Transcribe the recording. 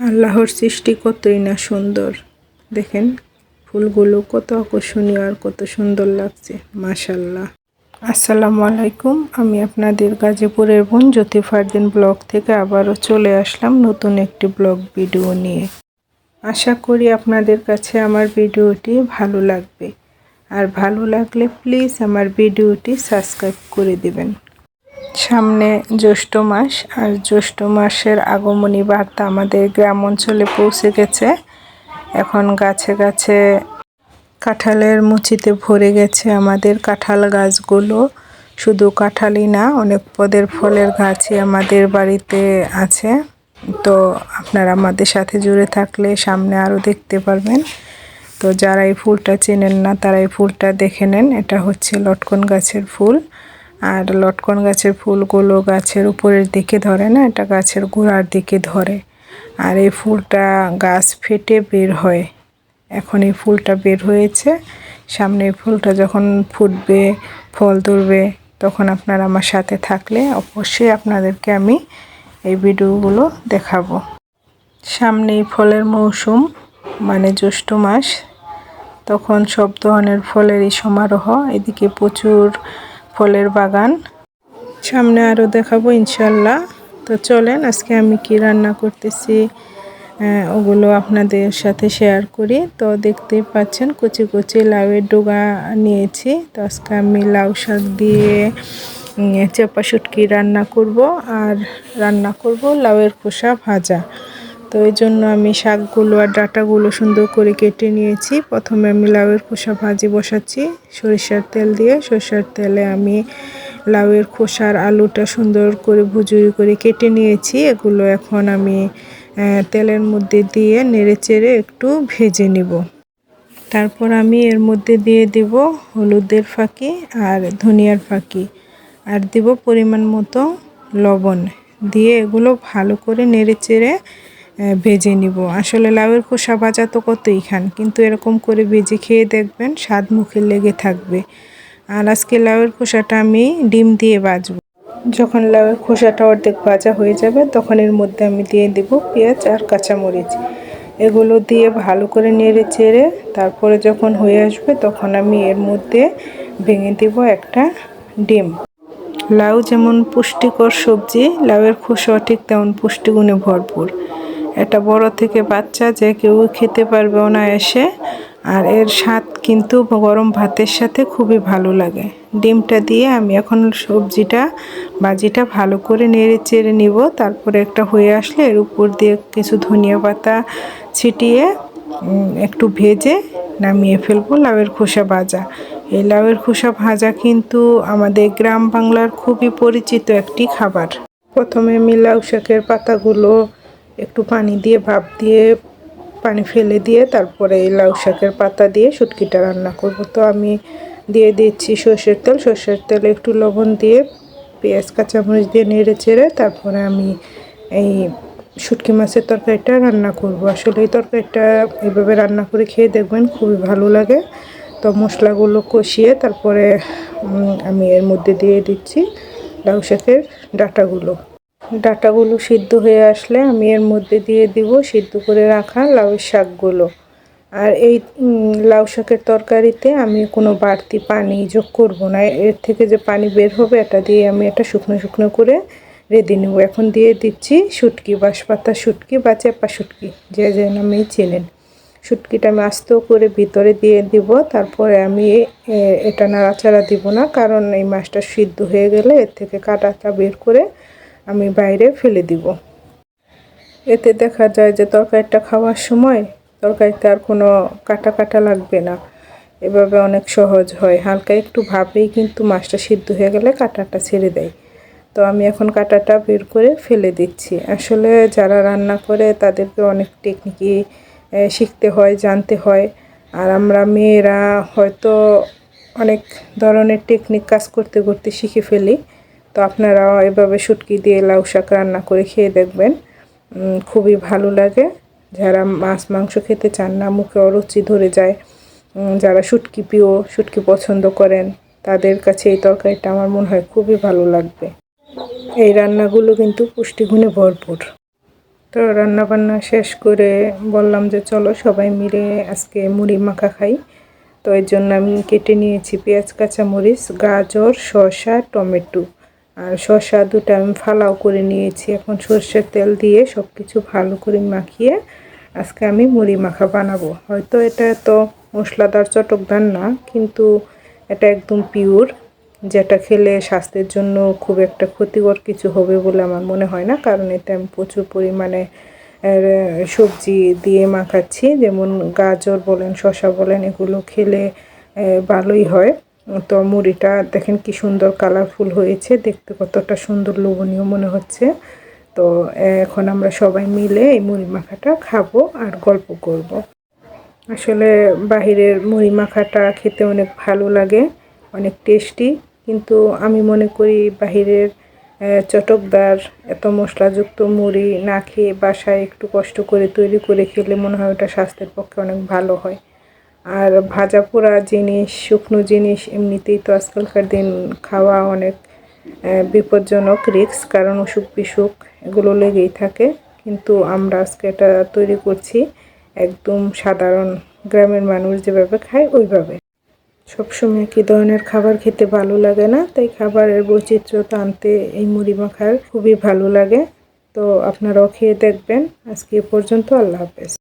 আল্লাহর সৃষ্টি কতই না সুন্দর। দেখেন, ফুলগুলো কত আকর্ষণীয় আর কত সুন্দর লাগছে। মাশাল্লাহ আসসালামু আলাইকুম। আমি আপনাদের গাজীপুরের বোন জ্যোতি ফারদিন ব্লগ থেকে আবারও চলে আসলাম নতুন একটি ব্লগ ভিডিও নিয়ে। আশা করি আপনাদের কাছে আমার ভিডিওটি ভালো লাগবে। আর ভালো লাগলে প্লিজ আমার ভিডিওটি সাবস্ক্রাইব করে দিবেন। সামনে জ্যৈষ্ঠ মাস আর জ্যৈষ্ঠ মাসের আগমনী বার্তা আমাদের গ্রাম অঞ্চলে পৌঁছে গেছে। এখন গাছে গাছে কাঁঠালের মুচিতে ভরে গেছে আমাদের কাঁঠাল গাছগুলো। শুধু কাঁঠালই না, অনেক পদের ফলের গাছই আমাদের বাড়িতে আছে। তো আপনারা আমাদের সাথে জুড়ে থাকলে সামনে আরও দেখতে পারবেন। তো যারা এই ফুলটা চেনেন না, তারা এই ফুলটা দেখে নেন। এটা হচ্ছে লটকন গাছের ফুল। আর লটকন গাছের ফুলগুলো গাছের উপরের দিকে ধরে না, এটা গাছের গোড়ার দিকে ধরে। আর এই ফুলটা গাছ ফেটে বের হয়। এখন এই ফুলটা বের হয়েছে। সামনে ফুলটা যখন ফুটবে, ফল ধরবে, তখন আপনারা আমার সাথে থাকলে অবশ্যই আপনাদেরকে আমি এই ভিডিওগুলো দেখাবো। সামনে ফলের মৌসুম মানে জ্যৈষ্ঠ মাস, তখন সব ধরনের ফলেরই সমারোহ। এদিকে প্রচুর ফলের বাগান। সামনে আরও দেখাবো ইনশাল্লাহ। তো চলেন, আজকে আমি কি রান্না করতেছি ওগুলো আপনাদের সাথে শেয়ার করি। তো দেখতেই পাচ্ছেন, কুচি কুচি লাউয়ের ডোগা নিয়েছি। তো আজকে আমি লাউ শাক দিয়ে চেপা শুটকি রান্না করব, আর রান্না করব লাউয়ের খোসা ভাজা। তো এই জন্য আমি শাকগুলো আর ডাটাগুলো সুন্দর করে কেটে নিয়েছি। প্রথমে আমি লাউয়ের খোসা ভাজি বসাচ্ছি, সরিষার তেল দিয়ে। সরিষার তেলে আমি লাউয়ের খোসার আলুটা সুন্দর করে ভুজুরি করে কেটে নিয়েছি। এগুলো এখন আমি তেলের মধ্যে দিয়ে নেড়ে চেড়ে একটু ভেজে নিব। তারপর আমি এর মধ্যে দিয়ে দিব হলুদের ফাঁকি আর ধনিয়ার ফাঁকি আর দিব পরিমাণ মতো লবণ। দিয়ে এগুলো ভালো করে নেড়ে চেড়ে ভেজে নিব। আসলে লাউয়ের খোসা ভাজা তো কতই খান, কিন্তু এরকম করে ভেজে খেয়ে দেখবেন স্বাদ মুখে লেগে থাকবে। আর আজকে লাউয়ের খোসাটা আমি ডিম দিয়ে বাজবো যখন লাউয়ের খোসাটা অর্ধেক ভাজা হয়ে যাবে, তখন এর মধ্যে আমি দিয়ে দেব পেঁয়াজ আর কাঁচামরিচ। এগুলো দিয়ে ভালো করে নেড়ে চেড়ে তারপরে যখন হয়ে আসবে, তখন আমি এর মধ্যে ভেঙে দেব একটা ডিম। লাউ যেমন পুষ্টিকর সবজি, লাউয়ের খোসা ঠিক তেমন পুষ্টিগুণে ভরপুর। এটা বড় থেকে বাচ্চা যে কেউ খেতে পারবে এসে আর এর স্বাদ কিন্তু গরম ভাতের সাথে খুবই ভালো লাগে। ডিমটা দিয়ে আমি এখন সবজিটা, বাজিটা ভালো করে নেড়ে চেড়ে নিব। তারপরে একটা হয়ে আসলে এর উপর দিয়ে কিছু ধনিয়া পাতা ছিটিয়ে একটু ভেজে নামিয়ে ফেলব লাউয়ের খোসা ভাজা। এই লাউয়ের খোসা ভাজা কিন্তু আমাদের গ্রাম বাংলার খুবই পরিচিত একটি খাবার। প্রথমে আমি লাউ শাকের পাতাগুলো একটু পানি দিয়ে, ভাপ দিয়ে, পানি ফেলে দিয়ে, তারপরে এই লাউ শাকের পাতা দিয়ে শুটকিটা রান্না করব। তো আমি দিয়ে দিচ্ছি সর্ষের তেল। সর্ষের তেলে একটু লবণ দিয়ে, পেঁয়াজ, কাঁচামরিচ দিয়ে নেড়ে চেড়ে তারপরে আমি এই শুটকি মাছের তরকারিটা রান্না করব। আসলে এই তরকারিটা এইভাবে রান্না করে খেয়ে দেখবেন খুবই ভালো লাগে। তো মশলাগুলো কষিয়ে তারপরে আমি এর মধ্যে দিয়ে দিচ্ছি লাউ শাকের ডাটাগুলো। ডাটাগুলো সিদ্ধ হয়ে আসলে আমি এর মধ্যে দিয়ে দিব সিদ্ধ করে রাখা লাউ শাকগুলো। আর এই লাউ শাকের তরকারিতে আমি কোনো বাড়তি পানি যোগ করব না। এর থেকে যে পানি বের হবে এটা দিয়ে আমি এটা শুকনো শুকনো করে রেডি নেব। এখন দিয়ে দিচ্ছি শুটকি, বাঁশপাতা শুটকি বা চেপা শুটকি, যে যে নামেই চেনেন। শুটকিটা আমি আস্ত করে ভিতরে দিয়ে দিব, তারপরে আমি এটা নাড়াচাড়া দিব না, কারণ এই মাছটা সিদ্ধ হয়ে গেলে এর থেকে কাটাটা বের করে আমি বাইরে ফেলে দিব। এতে দেখা যায় যে তরকারিটা খাওয়ার সময় তরকারিতে আর কোনো কাটা কাটা লাগবে না। এভাবে অনেক সহজ হয়। হালকা একটু ভাবেই কিন্তু মাছটা সিদ্ধ হয়ে গেলে কাটাটা ছেড়ে দেয়। তো আমি এখন কাটাটা বের করে ফেলে দিচ্ছি। আসলে যারা রান্না করে তাদেরকে অনেক টেকনিকই শিখতে হয়, জানতে হয়। আর আমরা মেয়েরা হয়তো অনেক ধরনের টেকনিক কাজ করতে করতে শিখে ফেলি। তো আপনারাও এভাবে শুটকি দিয়ে লাউ শাক রান্না করে খেয়ে দেখবেন। খুবই ভালো লাগে। যারা মাছ, মাংস খেতে চান না, মুখে অরুচি ধরে যায় যারা শুটকি প্রিয়, শুটকি পছন্দ করেন, তাদের কাছে এই তরকারিটা আমার মনে হয় খুবই ভালো লাগবে। এই রান্নাগুলো কিন্তু পুষ্টিগুণে ভরপুর। তো তো রান্না বান্না শেষ করে বললাম যে চলো সবাই মিলে আজকে মুড়ি মাখা খাই। তো এর জন্য আমি কেটে নিয়েছি পেঁয়াজ, কাঁচামরিচ, গাজর, শসা, টমেটো। আর শসা দুটো আমি ফালাও করে নিয়েছি। এখন সর্ষের তেল দিয়ে সব কিছু ভালো করে মাখিয়ে আজকে আমি মুড়ি মাখা বানাবো। হয়তো এটা এত মশলাদার চটকদার না, কিন্তু এটা একদম পিওর যেটা খেলে স্বাস্থ্যের জন্য খুব একটা ক্ষতিকর কিছু হবে বলে আমার মনে হয় না। কারণ এতে আমি প্রচুর পরিমাণে সবজি দিয়ে মাখাচ্ছি। যেমন গাজর বলেন, শসা বলেন, এগুলো খেলে ভালোই হয়। তো মুড়িটা দেখেন কি সুন্দর কালারফুল হয়েছে। দেখতে কতটা সুন্দর লোভনীয় মনে হচ্ছে। তো এখন আমরা সবাই মিলে এই মুড়ি মাখাটা খাব আর গল্প করব। আসলে বাহিরের মুড়ি মাখাটা খেতে অনেক ভালো লাগে, অনেক টেস্টি কিন্তু আমি মনে করি বাহিরের চটকদার, এত মশলাযুক্ত মুড়ি না খেয়ে বাসায় একটু কষ্ট করে তৈরি করে খেলে মনে হয় ওটা স্বাস্থ্যের পক্ষে অনেক ভালো হয়। আর ভাজা পোড়া জিনিস, শুকনো জিনিস এমনিতেই তো আজকালকার দিন খাওয়া অনেক বিপজ্জনক রিক্স কারণ অসুখ বিসুখ এগুলো লেগেই থাকে। কিন্তু আমরা আজকে এটা তৈরি করছি একদম সাধারণ গ্রামের মানুষ যেভাবে খায় ওইভাবে। সবসময় কি ধরনের খাবার খেতে ভালো লাগে না? তাই খাবারের বৈচিত্র্যতা আনতে এই মুড়ি মাখার খুবই ভালো লাগে। তো আপনারাও খেয়ে দেখবেন। আজকে এ পর্যন্ত আল্লাহ হাফেজ।